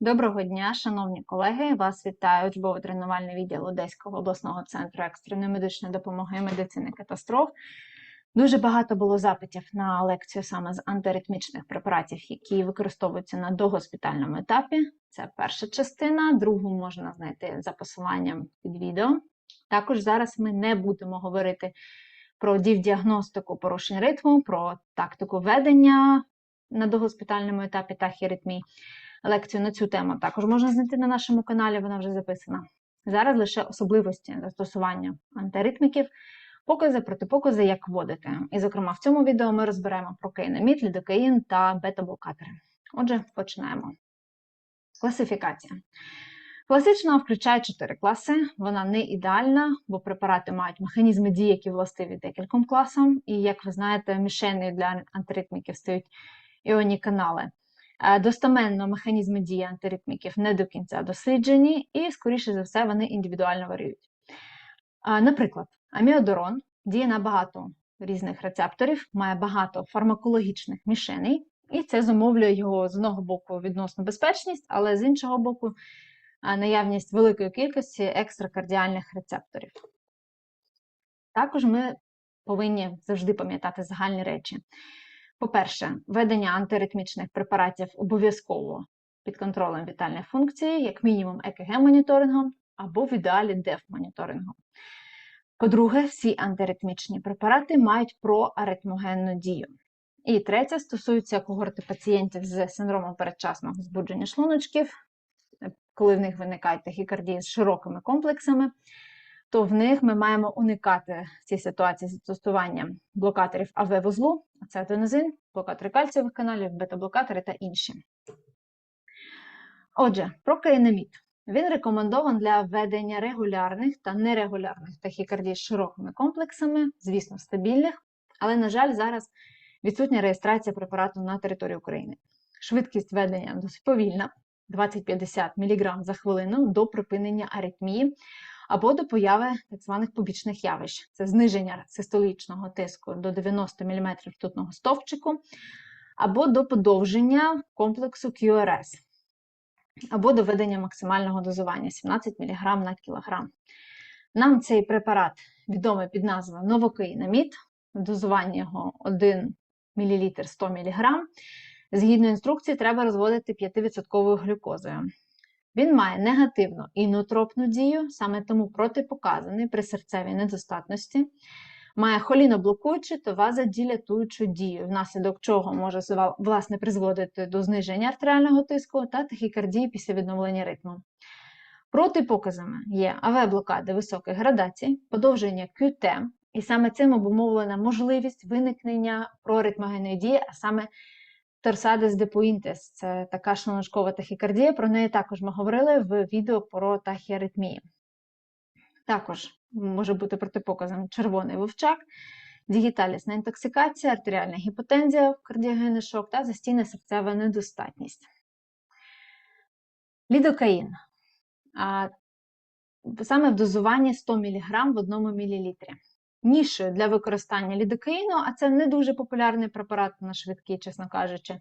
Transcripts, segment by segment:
Доброго дня, шановні колеги! Вас вітає учбово тренувальний відділ Одеського обласного центру екстреної медичної допомоги і медицини катастроф. Дуже багато було запитів на лекцію саме з антиритмічних препаратів, які використовуються на догоспітальному етапі. Це перша частина, другу можна знайти за посиланням під відео. Також зараз ми не будемо говорити про діагностику порушень ритму, про тактику ведення на догоспітальному етапі тахіритмій. Лекцію на цю тему також можна знайти на нашому каналі, вона вже записана. Зараз лише особливості застосування антиритміків, покази, протипокази, як вводити. І, зокрема, в цьому відео ми розберемо прокейнамід, лідокаїн та бета-блокатори. Отже, починаємо. Класифікація. Класична включає чотири класи. Вона не ідеальна, бо препарати мають механізми дії, які властиві декільком класам. І, як ви знаєте, мішенею для антиритміків стають іонні канали. Достоменно механізми дії антиритміків не до кінця досліджені, і, скоріше за все, вони індивідуально варіюють. Наприклад, аміодорон діє на багато різних рецепторів, має багато фармакологічних мішеней, і це зумовлює його з одного боку відносну безпечність, але з іншого боку, наявність великої кількості екстракардіальних рецепторів. Також ми повинні завжди пам'ятати загальні речі. По-перше, ведення антиритмічних препаратів обов'язково під контролем вітальних функцій, як мінімум ЕКГ-моніторингом або в ідеалі ДЕФ-моніторингом. По-друге, всі антиритмічні препарати мають проаритмогенну дію. І третє, стосується когорти пацієнтів з синдромом передчасного збудження шлуночків, коли в них виникають тахікардії з широкими комплексами то в них ми маємо уникати ці ситуації застосування блокаторів АВ-вузлу, ацетонезин, блокатори кальцієвих каналів, бета-блокатори та інші. Отже, про кейнамід. Він рекомендован для введення регулярних та нерегулярних тахікардій з широкими комплексами, звісно, стабільних, але, на жаль, зараз відсутня реєстрація препарату на території України. Швидкість ведення досить повільна, 20-50 мг за хвилину до припинення аритмії, або до появи так званих побічних явищ. Це зниження систолічного тиску до 90 мм ртутного стовпчику, або до подовження комплексу QRS, або до ведення максимального дозування 17 мг на кілограм. Нам цей препарат відомий під назвою новокаїнамід, дозування його 1 мл 100 мг. Згідно інструкції, треба розводити 5% глюкозою. Він має негативну інотропну дію, саме тому протипоказаний при серцевій недостатності, має холіноблокуючу та вазоділятуючу дію, внаслідок чого може власне призводити до зниження артеріального тиску та тахікардії після відновлення ритму. Протипоказами є АВ-блокади високих градацій, подовження QT, і саме цим обумовлена можливість виникнення проритмогенної дії, а саме Торсадес депоінтес це така шлуночкова тахікардія, про неї також ми говорили в відео про тахіаритмії. Також може бути протипоказом червоний вовчак, дігіталісна інтоксикація, артеріальна гіпотензія, кардіогенний шок та застійна серцева недостатність. Лідокаїн. Саме в дозуванні 100 мг в 1 мл нішою для використання лідокаїну, а це не дуже популярний препарат на швидкий, чесно кажучи.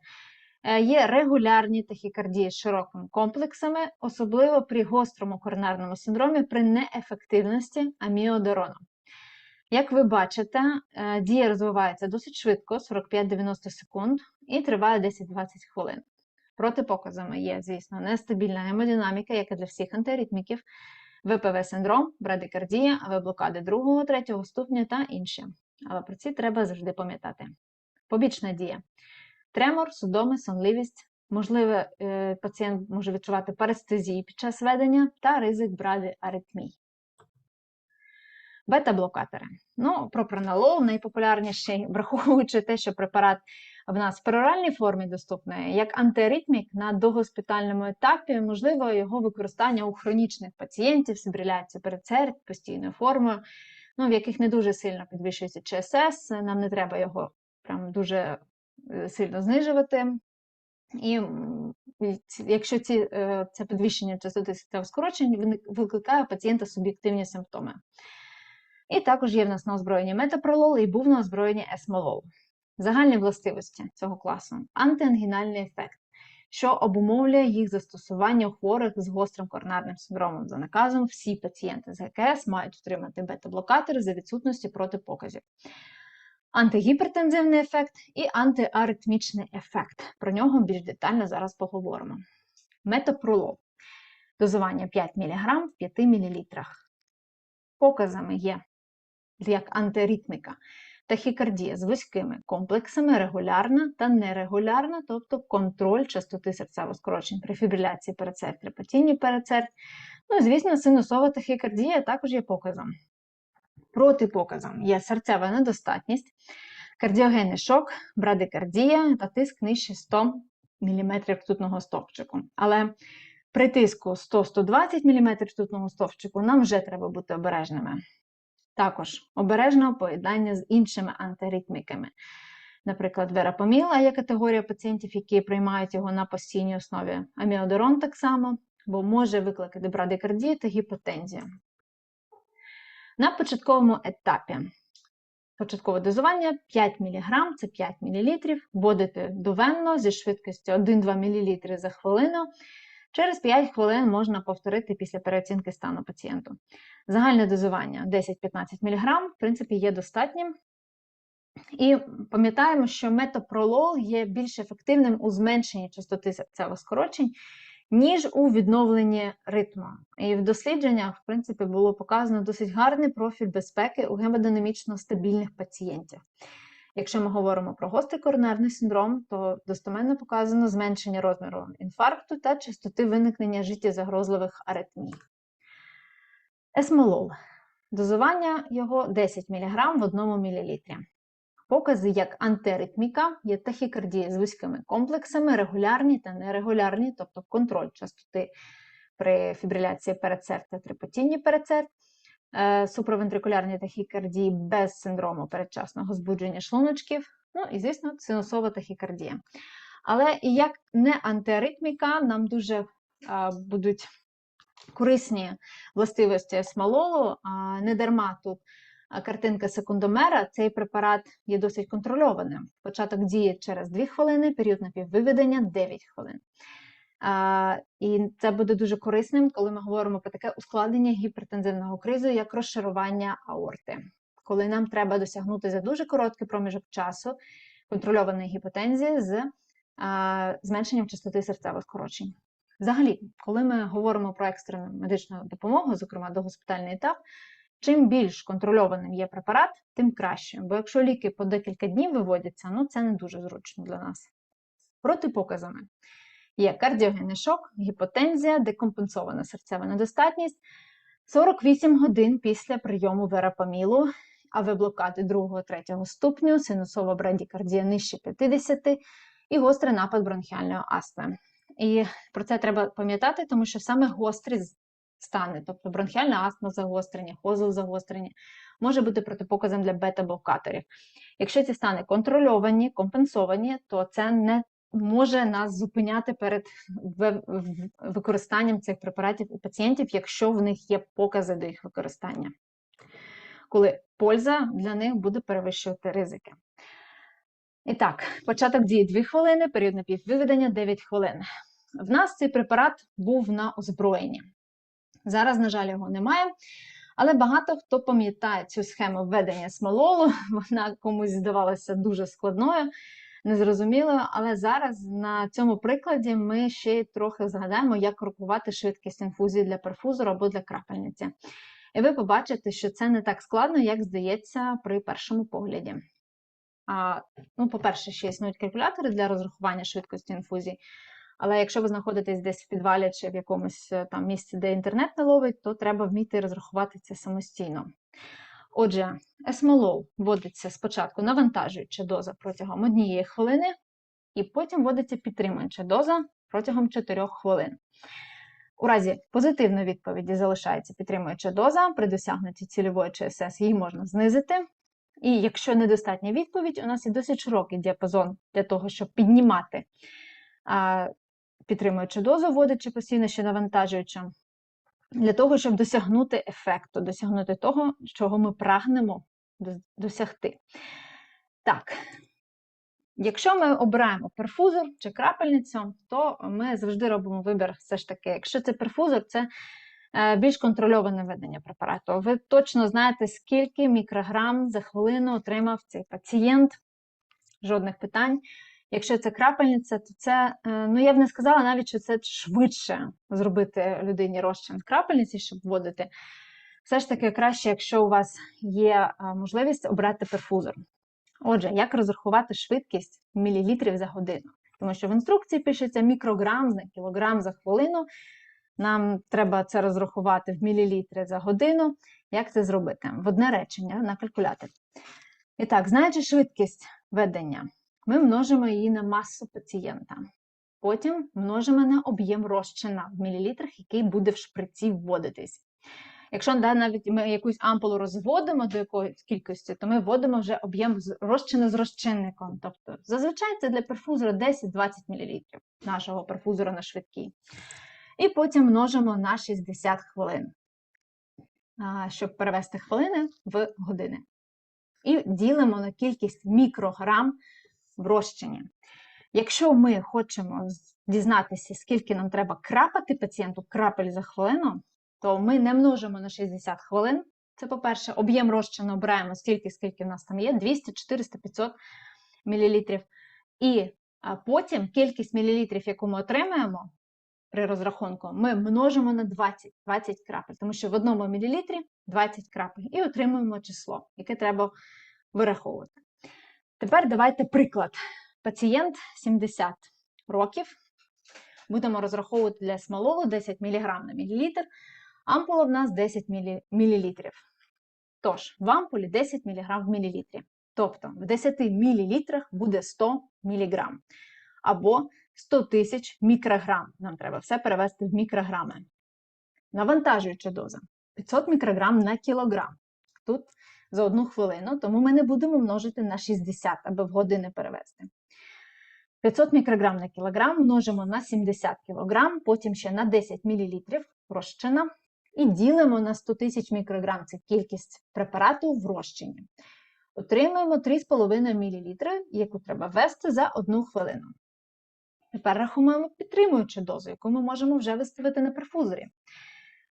Е, є регулярні тахікардії з широкими комплексами, особливо при гострому коронарному синдромі при неефективності аміодорону. Як ви бачите, е, дія розвивається досить швидко, 45-90 секунд, і триває 10-20 хвилин. Протипоказами є, звісно, нестабільна гемодинаміка, як і для всіх антиритміків, ВПВ-синдром, брадикардія, АВ-блокади 2-3 ступня та інші. Але про ці треба завжди пам'ятати. Побічна дія. Тремор, судоми, сонливість. Можливо, е, пацієнт може відчувати парестезію під час ведення та ризик бради аритмій. Бета-блокатори. Ну, пропронолол найпопулярніший, враховуючи те, що препарат в нас в пероральній формі доступний, як антиаритмік на догоспітальному етапі, можливо, його використання у хронічних пацієнтів, сибриляція передсердь, постійною формою, ну, в яких не дуже сильно підвищується ЧСС, нам не треба його прям дуже е, сильно знижувати. І якщо ці, е, це підвищення частоти серцевих скорочень викликає у пацієнта суб'єктивні симптоми. І також є в нас на озброєнні метапролол і був на озброєнні есмолол. Загальні властивості цього класу антиангінальний ефект. що обумовлює їх застосування у хворих з гострим коронарним синдромом. За наказом, всі пацієнти з ГКС мають отримати бета-блокатори за відсутності протипоказів. Антигіпертензивний ефект і антиаритмічний ефект. Про нього більш детально зараз поговоримо. Метопролол. Дозування 5 мг в 5 мл. Показами є як антиритміка, тахікардія з вузькими комплексами, регулярна та нерегулярна, тобто контроль частоти серцево-скорочень при фібриляції передсердь, трепотінні передсердь. Ну і, звісно, синусова тахікардія також є показом. Протипоказом є серцева недостатність, кардіогенний шок, брадикардія та тиск нижче 100 мм ртутного стовпчику. Але при тиску 100-120 мм ртутного стовпчику нам вже треба бути обережними. Також обережно поєднання з іншими антиритміками. Наприклад, верапаміл, а є категорія пацієнтів, які приймають його на постійній основі. Аміодорон так само, бо може викликати брадикардію та гіпотензію. На початковому етапі початкове дозування 5 мг це 5 мл, вводити довенно зі швидкістю 1-2 мл за хвилину. Через 5 хвилин можна повторити після переоцінки стану пацієнту. Загальне дозування 10-15 мг, в принципі, є достатнім. І пам'ятаємо, що метопролол є більш ефективним у зменшенні частоти серцевих скорочень, ніж у відновленні ритму. І в дослідженнях, в принципі, було показано досить гарний профіль безпеки у гемодинамічно стабільних пацієнтів. Якщо ми говоримо про гострий коронарний синдром, то достоменно показано зменшення розміру інфаркту та частоти виникнення життєзагрозливих аритмій. Есмолол. Дозування його 10 мг в 1 мл. Покази як антиритміка є тахікардія з вузькими комплексами, регулярні та нерегулярні, тобто контроль частоти при фібриляції передсердь та трипотінні передсердь, е, супровентрикулярні тахікардії без синдрому передчасного збудження шлуночків, ну і, звісно, синусова тахікардія. Але як не антиаритміка, нам дуже а, будуть корисні властивості смололу, а не дарма тут картинка секундомера, цей препарат є досить контрольованим. Початок діє через 2 хвилини, період напіввиведення 9 хвилин. І це буде дуже корисним, коли ми говоримо про таке ускладнення гіпертензивного кризу, як розшарування аорти. Коли нам треба досягнути за дуже короткий проміжок часу контрольованої гіпотензії з зменшенням частоти серцевих скорочень. Взагалі, коли ми говоримо про екстрену медичну допомогу, зокрема догоспітальний етап, чим більш контрольованим є препарат, тим краще. Бо якщо ліки по декілька днів виводяться, ну це не дуже зручно для нас. Протипоказами є кардіогенний шок, гіпотензія, декомпенсована серцева недостатність 48 годин після прийому верапамілу, АВ-блокади 2-3 ступню, синусова брадікардія нижче 50 і гострий напад бронхіальної астми. І про це треба пам'ятати, тому що саме гострі стани, тобто бронхіальна астма загострення, хозел загострення, може бути протипоказом для бета-блокаторів. Якщо ці стани контрольовані, компенсовані, то це не може нас зупиняти перед використанням цих препаратів у пацієнтів, якщо в них є покази до їх використання, коли польза для них буде перевищувати ризики. І так, початок дії 2 хвилини, період напіввиведення 9 хвилин. В нас цей препарат був на озброєнні. Зараз, на жаль, його немає. Але багато хто пам'ятає цю схему введення смололу, вона комусь здавалася дуже складною, незрозумілою. Але зараз на цьому прикладі ми ще трохи згадаємо, як рахувати швидкість інфузії для перфузору або для крапельниці. І ви побачите, що це не так складно, як здається при першому погляді. А, ну, По-перше, ще існують калькулятори для розрахування швидкості інфузії. Але якщо ви знаходитесь десь в підвалі чи в якомусь е, там місці, де інтернет не ловить, то треба вміти розрахувати це самостійно. Отже, есмолол вводиться спочатку навантажуюча доза протягом однієї хвилини, і потім вводиться підтримуюча доза протягом 4 хвилин. У разі позитивної відповіді залишається підтримуюча доза, при досягнутті цільової ЧСС її можна знизити. І якщо недостатня відповідь, у нас є досить широкий діапазон для того, щоб піднімати підтримуючи дозу, вводячи постійно ще навантажуючи, для того, щоб досягнути ефекту, досягнути того, чого ми прагнемо досягти. Так, Якщо ми обираємо перфузор чи крапельницю, то ми завжди робимо вибір все ж таки. Якщо це перфузор, це е, більш контрольоване ведення препарату. Ви точно знаєте, скільки мікрограм за хвилину отримав цей пацієнт, жодних питань. Якщо це крапельниця, то це, е, ну я б не сказала навіть, що це швидше зробити людині розчин крапельниці, щоб вводити. Все ж таки краще, якщо у вас є е, можливість обрати перфузор. Отже, як розрахувати швидкість мілілітрів за годину? Тому що в інструкції пишеться мікрограм на кілограм за хвилину. Нам треба це розрахувати в мілілітри за годину. Як це зробити? В одне речення на калькуляторі. І так, знаючи швидкість ведення, ми множимо її на масу пацієнта. Потім множимо на об'єм розчина в мілілітрах, який буде в шприці вводитись. Якщо навіть ми якусь ампулу розводимо до якоїсь кількості, то ми вводимо вже об'єм розчину з розчинником. Тобто, зазвичай це для перфузора 10-20 мл нашого перфузора на швидкий. І потім множимо на 60 хвилин, щоб перевести хвилини в години. І ділимо на кількість мікрограм в. Якщо ми хочемо дізнатися, скільки нам треба крапати пацієнту крапель за хвилину, то ми не множимо на 60 хвилин. Це, по-перше, об'єм розчину обираємо стільки, скільки в нас там є: 200, 400, 500 мл. І потім кількість мілілітрів, яку ми отримаємо при розрахунку, ми множимо на 20 20 крапель, тому що в одному мілілітрі 20 крапель, і отримуємо число, яке треба вираховувати. Тепер давайте приклад. Пацієнт 70 років. Будемо розраховувати для смололу 10 мг на мілілітр. Ампула в нас 10 мл. Тож, в ампулі 10 мг в мілілітрі. Тобто в 10 мл буде 100 мг. Або 100 тисяч мікрограм. Нам треба все перевести в мікрограми. Навантажуюча доза 500 мікрограм на кілограм. Тут за одну хвилину, тому ми не будемо множити на 60, аби в години перевести. 500 мікрограм на кілограм множимо на 70 кг, потім ще на 10 мл розчина і ділимо на 100 тисяч мікрограм це кількість препарату в розчині. Отримуємо 3,5 мл, яку треба ввести за 1 хвилину. Тепер рахуємо підтримуючу дозу, яку ми можемо вже виставити на перфузорі.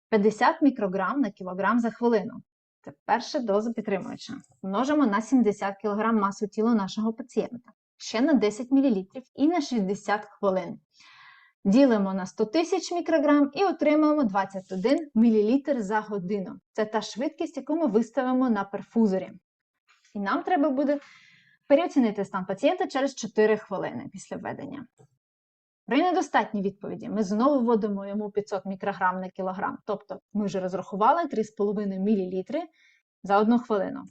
50 мікрограм на кілограм за хвилину. Це перша доза підтримуюча. Множимо на 70 кг масу тіла нашого пацієнта. Ще на 10 мл і на 60 хвилин. Ділимо на 100 тисяч мікрограм і отримаємо 21 мл за годину. Це та швидкість, яку ми виставимо на перфузорі. І нам треба буде переоцінити стан пацієнта через 4 хвилини після введення. При недостатній відповіді ми знову вводимо йому 500 мікрограм на кілограм. Тобто ми вже розрахували 3,5 мл за одну хвилину.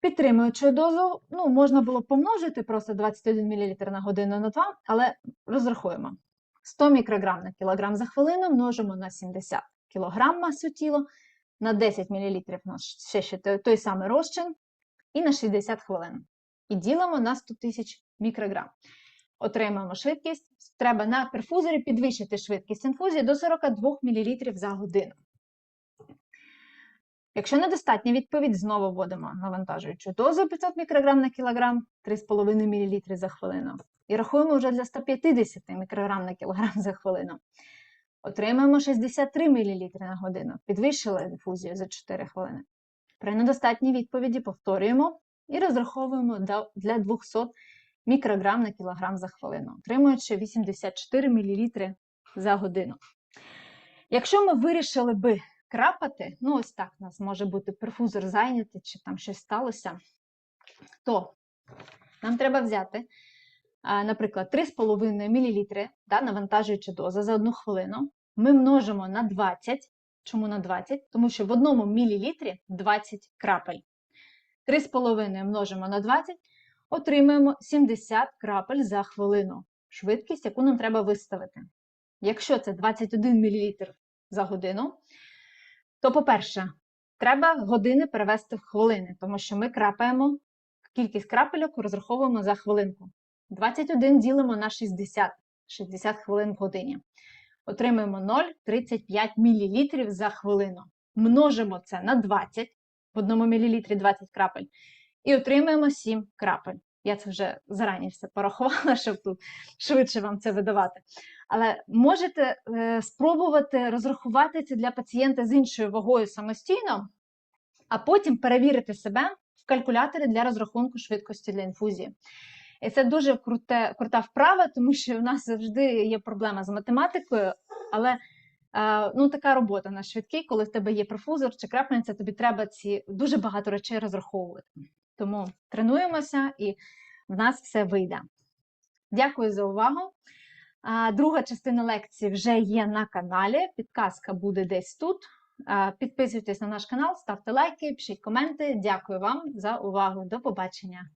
Підтримуючи дозу, ну, можна було помножити просто 21 мл на годину на 2, але розрахуємо. 100 мікрограм на кілограм за хвилину множимо на 70 кг масу тіла, на 10 мл у нас ще, ще той, той самий розчин, і на 60 хвилин. І ділимо на 100 тисяч мікрограм. Отримаємо швидкість. Треба на перфузорі підвищити швидкість інфузії до 42 мл за годину. Якщо недостатня відповідь, знову вводимо навантажуючу дозу 500 мікрограм на кілограм, 3,5 мл за хвилину. І рахуємо вже для 150 мікрограм на кілограм за хвилину. Отримаємо 63 мл на годину. Підвищили інфузію за 4 хвилини. При недостатній відповіді повторюємо і розраховуємо для 200 мікрограм на кілограм за хвилину, отримуючи 84 мл за годину. Якщо ми вирішили би крапати, ну ось так у нас може бути перфузор зайнятий, чи там щось сталося, то нам треба взяти, наприклад, 3,5 мл да, навантажуюча доза за одну хвилину. Ми множимо на 20. Чому на 20? Тому що в одному мілілітрі 20 крапель. 3,5 множимо на 20, отримаємо 70 крапель за хвилину. Швидкість, яку нам треба виставити. Якщо це 21 мл за годину, то, по-перше, треба години перевести в хвилини, тому що ми крапаємо кількість крапельок розраховуємо за хвилинку. 21 ділимо на 60 60 хвилин в годині. Отримуємо 0,35 мл за хвилину. Множимо це на 20, в одному мілілітрі 20 крапель, і отримаємо 7 крапель. Я це вже зарані все порахувала, щоб тут швидше вам це видавати. Але можете е, спробувати розрахувати це для пацієнта з іншою вагою самостійно, а потім перевірити себе в калькуляторі для розрахунку швидкості для інфузії. І це дуже круте, крута вправа, тому що в нас завжди є проблема з математикою, але е, ну, така робота на швидкій, коли в тебе є профузор чи крапельниця, тобі треба ці дуже багато речей розраховувати. Тому тренуємося і в нас все вийде. Дякую за увагу. Друга частина лекції вже є на каналі. Підказка буде десь тут. Підписуйтесь на наш канал, ставте лайки, пишіть коменти. Дякую вам за увагу. До побачення!